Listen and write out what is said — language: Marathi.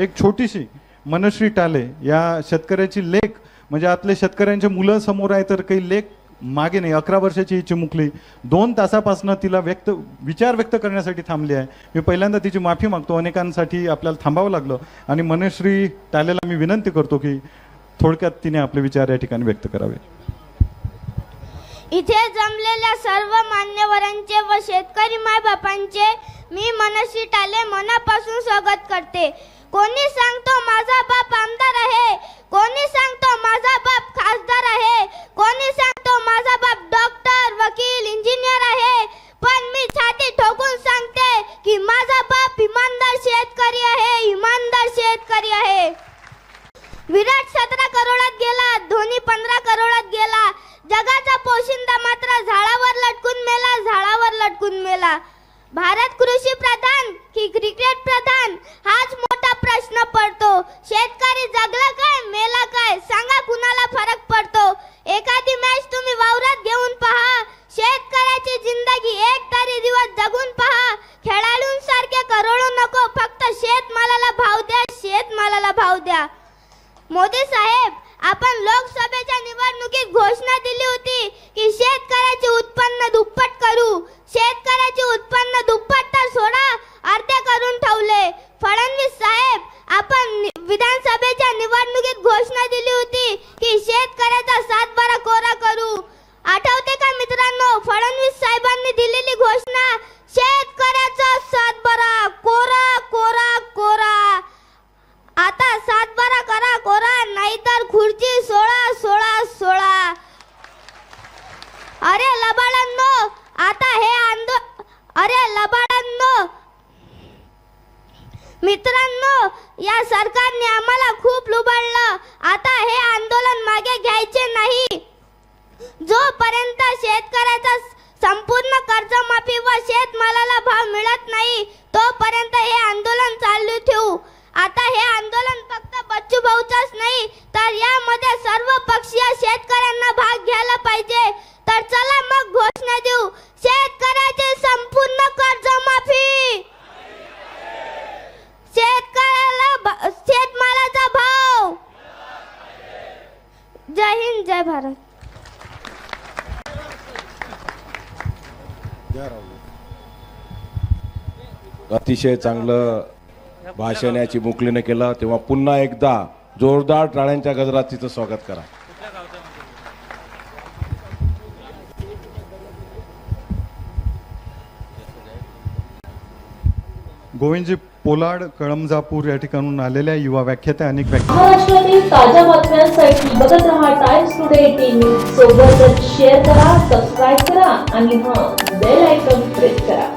एक छोटीशी मनश्री टाले या शेतकऱ्याची लेख म्हणजे आतले शेतकऱ्यांचे मुलं समोर आहे तर काही लेख मागे नाही. अकरा वर्षाची ही चिमुकली दोन तासापासून तिला व्यक्त विचार व्यक्त करण्यासाठी थांबली आहे. मी पहिल्यांदा तिची माफी मागतो. अनेकांसाठी आपल्याला थांबावं लागलं. आणि मनश्री टालेला मी विनंती करतो की थोडक्यात तिने आपले विचार या ठिकाणी व्यक्त करावे. इथे जमलेल्या सर्व मान्यवरांचे व शेतकरी मायबापांचे मी मनश्री टाले मनापासून स्वागत करते. कोणी सांगतो माझा बाप आमदार आहे? कोणी सांगतो माझा बाप खासदार आहे? कोणी सांगतो माझा बाप डॉक्टर वकील इंजिनियर आहे? पण मी छाती ठोकून सांगते की माझा बाप इमानदार शेतकरी आहे इमानदार शेतकरी आहे. विराट सतरा करोडात गेला धोनी पंधरा करोडात गेला. जगाचा पोशिंदा मात्र झाडावर लटकून मेला झाडावर लटकून मेला. भारत कृषी प्रधान की क्रिकेट प्रधान? हाच मोठा मोदी साहेब आपण लोकसभेच्या निवडणुकीत घोषणा दिली होती की शेतकऱ्याचे उत्पन्न दुप्पट करू शेतकऱ्याचे उत्पन्न दुप्पट तर सोडा अर्धे करून ठेवले फडणवीस साहेब आपण नि- विधानसभेच्या निवडणुकीत घोषणा दिली होती की शेतकऱ्याचा सातबारा कोरा करू आठवते का मित्रांनो फडणवीस साहेबांनी दिलेली घोषणा शेतकऱ्याचा सातबारा कोरा कोरा कोरा आता सातबारा करा कोरा नाहीतर खुर्ची सोळा सोळा सोळा अरे लबाडांनो आता हे आंदो अरे लबाडांनो मित्रांनो या सरकारने आम्हाला खूप लुबाडलं. आता हे आंदोलन मागे घ्यायचे नाही. जोपर्यंत शेतकऱ्याचा संपूर्ण कर्जमाफी व शेतमालाला भाव मिळत नाही तोपर्यंत हे आंदोलन चालू ठेवू. आता हे आंदोलन फक्त बच्चू भाऊचाच नाही जय भारत. अतिशय चांगलं भाषण याची मुकलीने केलं. तेव्हा पुन्हा एकदा जोरदार टाळ्यांच्या गजरात तिचं स्वागत करा. गोविंदजी पोलाड कळमजापूर या ठिकाणून आलेल्या युवा व्याख्यात्या अनेक व्याख्या महाराष्ट्रातील ताज्या बातम्यांसाठी बघत रहा टाइम्स टुडे टीव्ही सोबतच शेअर करा सबस्क्राईब करा आणि हा बेल आयकॉन प्रेस करा.